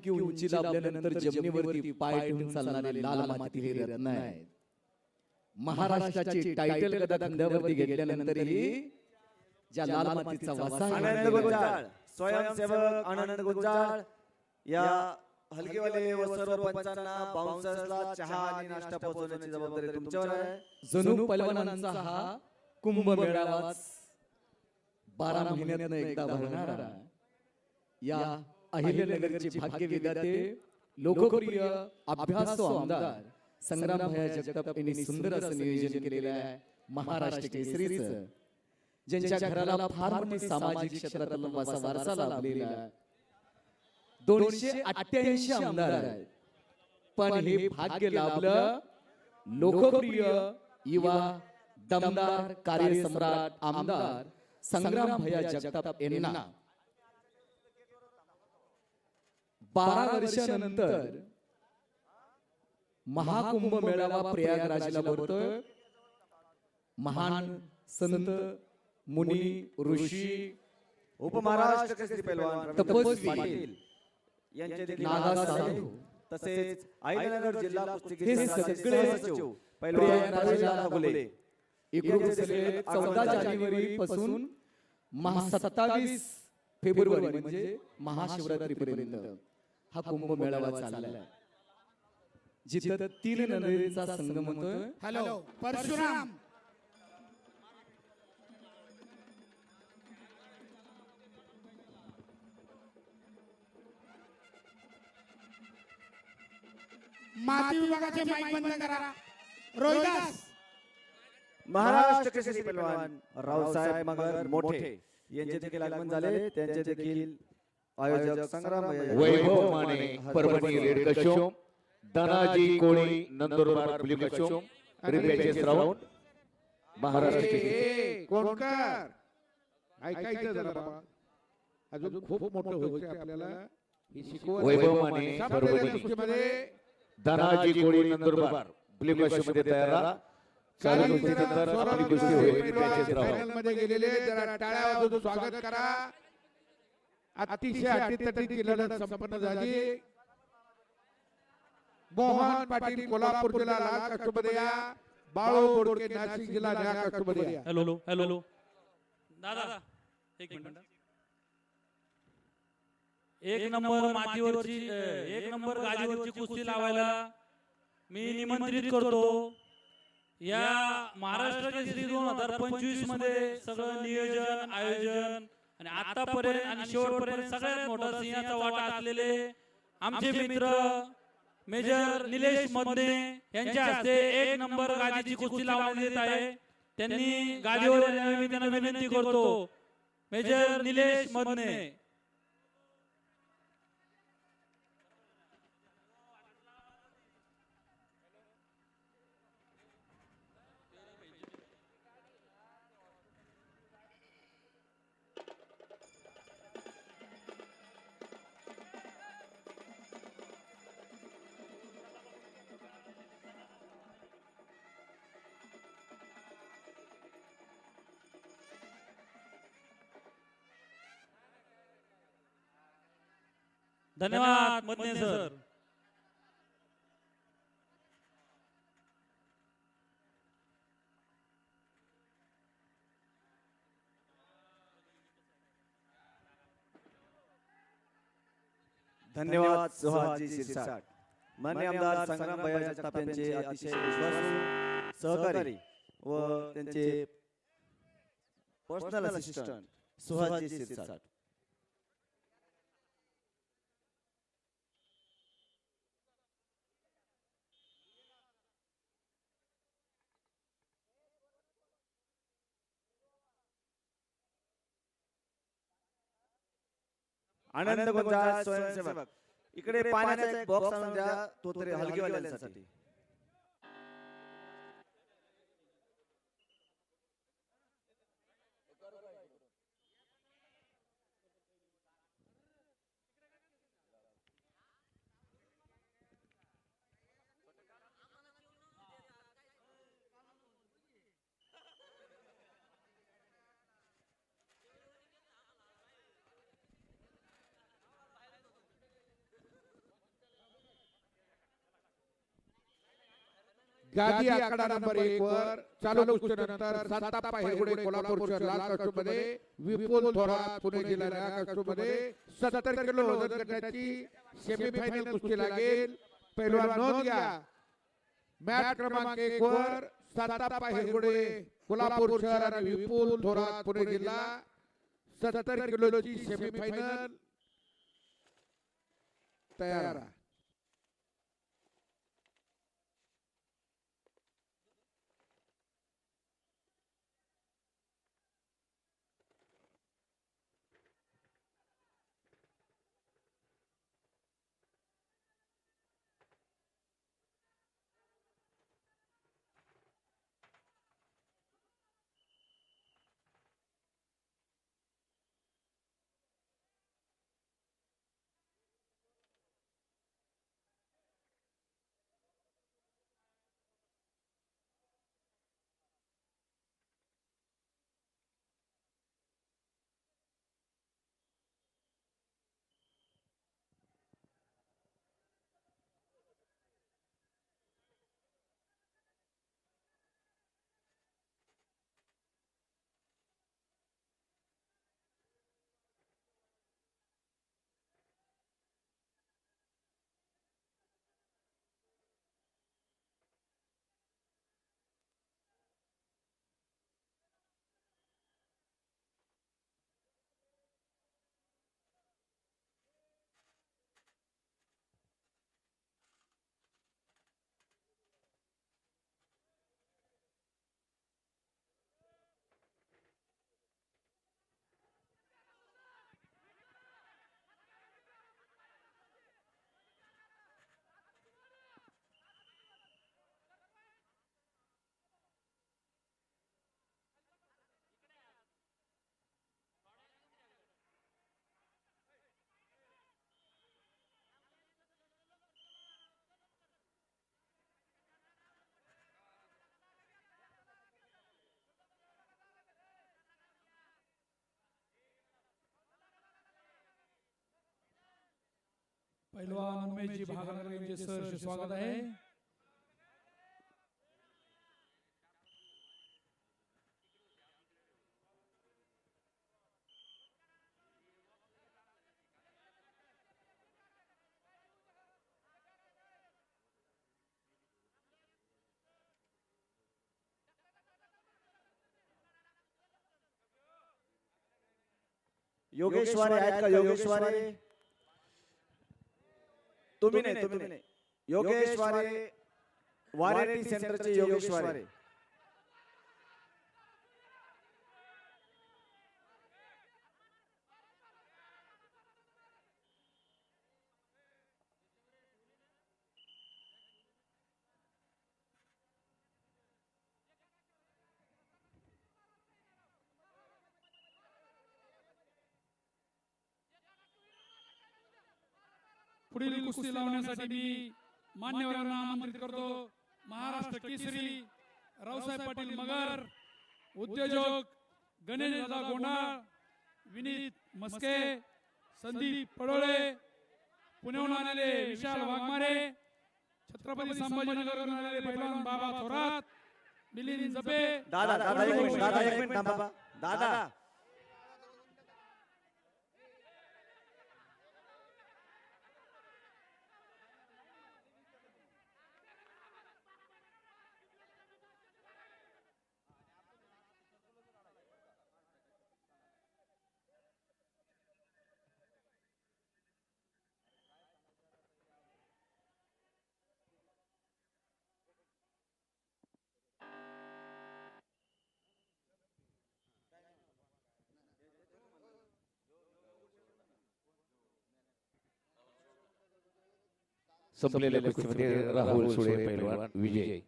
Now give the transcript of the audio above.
इतकी उंची लाभल्यानंतर जमिनीवरती पाय ठेवून चालणारे लाल माती हे रत्न आहेत. महाराष्ट्राची टायटल खांद्यावरती घेतल्यानंतरही ज्या लाल मातीचा वासा आहे, आनंद गुंजाळ. स्वयंसेवक आनंद गुंजाळ. या हलगेवाले व सर्व पंचांना बाउन्सर्सला चहा आणि नाश्ता पोहोचवण्याची जबाबदारी तुमच्यावर आहे. जणू पलवानांचा हा कुंभ मेळावा बारा महिन्यात एकदा भरणारा. या अहिल्यानगरचे भाग्य विधाते लोकप्रिय अभ्यासू आमदार संग्राम भया जगताप यांनी सुंदर असं नियोजन केलेलं आहे. महाराष्ट्र केसरीचं. ज्यांच्या घराला फार मोठी सामाजिक क्षेत्रातला वासा वारसा लाभलेला आहे. दोनशे अठ्ठ्याऐंशी आमदार आहेत. पण हे भाग्य लाभलं लोकप्रिय युवा दमदार कार्यसम्राट आमदार संग्राम भया जगताप यांना. बारा वर्षानंतर महाकुंभ मेळावा प्रयागराजला भरतोय. महान संत मुनी ऋषी उपमहाराष्ट्र केसरी पैलवान तपस्वी, तपस्वी पाटील यांचे देखील नागा नागा साधू, साधू. तसेच आईनगर जिल्हा संघाचे पैलवान एकोणीसशे चौदा जानेवारी पासून महा सत्तावीस फेब्रुवारी म्हणजे महाशिवरात्री पर्यंत हा कुंभ मेळावा चाललाय. जिथं तीन नदीचा संगम होतोय. हॅलो परशुराम. माती विभागाचे माईक बंद करा. रोहिदास. महाराष्ट्र केसरी पैलवान रावसाहेब मगर मोठे यांचे देखील आगमन झाले. त्यांचे देखील आयोजक संग्राम वैभव माने परभणी रेड कशोम धनाजी कोळी नंदुरबार कशोम रिपॅचेस राऊंड महाराष्ट्र. कोणकर? ऐकायचं जरा बाबा. अजून खूप मोठं आपल्याला. ही वैभव माने परभणी. धनाजी कोळी नंदुरबार. कशोममध्ये तयार राहा. चालू आपली होईल. गेलेले जरा टाळ्या वाजवून स्वागत करा. अतिशय अटीतटीत केलेलं संपन्न झाली. मोहन पाटील कोल्हापूर जिल्हा लाल कष्टमध्ये या. बाळू बोडके नाशिक जिल्हा न्या कष्टमध्ये या. Hello hello. हॅलो. दादा एक मिनिट. एक नंबर मातीवरची एक नंबर गादीवरची कुस्ती लावायला मी निमंत्रित करतो. या महाराष्ट्र केसरी दोन हजार पंचवीसमध्ये सगळं नियोजन आयोजन आणि आतापर्यंत आणि शेवटपर्यंत सगळ्यात मोठा सिंहाचा वाटा असलेले आमचे मित्र मेजर निलेश मदने यांच्या हस्ते एक नंबर गादीची कुस्ती लावण्यात येत आहे. त्यांनी गादीवर विनंती करतो. मेजर निलेश मदने धन्यवाद मदने सर. धन्यवाद सुहाजी शिरसाट. मान्य आमदार संग्राम भैया जगताप यांचे अतिशय विश्वासू सहकारी व त्यांचे पर्सनल असिस्टंट सुहाजी शिरसाट. आनंद स्वयंसेवक. इकडे पाण्याचा एक बॉक्स आणून द्या तो तरी हलगीवाल्यांसाठी. गादी आकडा नंबर एक वर चालू कुस्तीनंतर सातापा हेगुडे कोल्हापूर शहर लाल कस्टूमध्ये विपुल थोरात पुणे जिल्हा निळ्या कस्टूमध्ये सत्तर किलो वजन गटाची सेमीफायनल कुस्ती लागेल. पैलवान नोंद घ्या. मॅच क्रमांक एक वर सातापा हेगुडे कोल्हापूर शहर आणि विपुल थोरात पुणे जिल्हा सत्तर किलोची सेमीफायनल तयार आहे. पैलवान उमेशजी भागनगर यांचे सहर्ष स्वागत आहे योगेश वारे आहेत का योगेश वारे तुम्ही नाही तुम्ही नाही. योगेश वारे वारेटी सेंटरचे योगेश वारे. पुढील कुस्ती लावण्यासाठी मी मान्यवरांना आमंत्रित करतो. महाराष्ट्र केसरी रावसाहेब पाटील मगर उद्योजक गणेश दादा गोंडाळ विनीत मस्के संदीप पडोळे पुण्याहून आलेले विशाल वाघमारे छत्रपती संभाजीनगरवरून आलेले पैलवान बाबा थोरात मिलिंद जपे. दादा दादा एक मिनिट दादा एक मिनिट थांबा. दादा संपलेल्या कुस्तीमध्ये राहुल सुळे पैलवान विजय.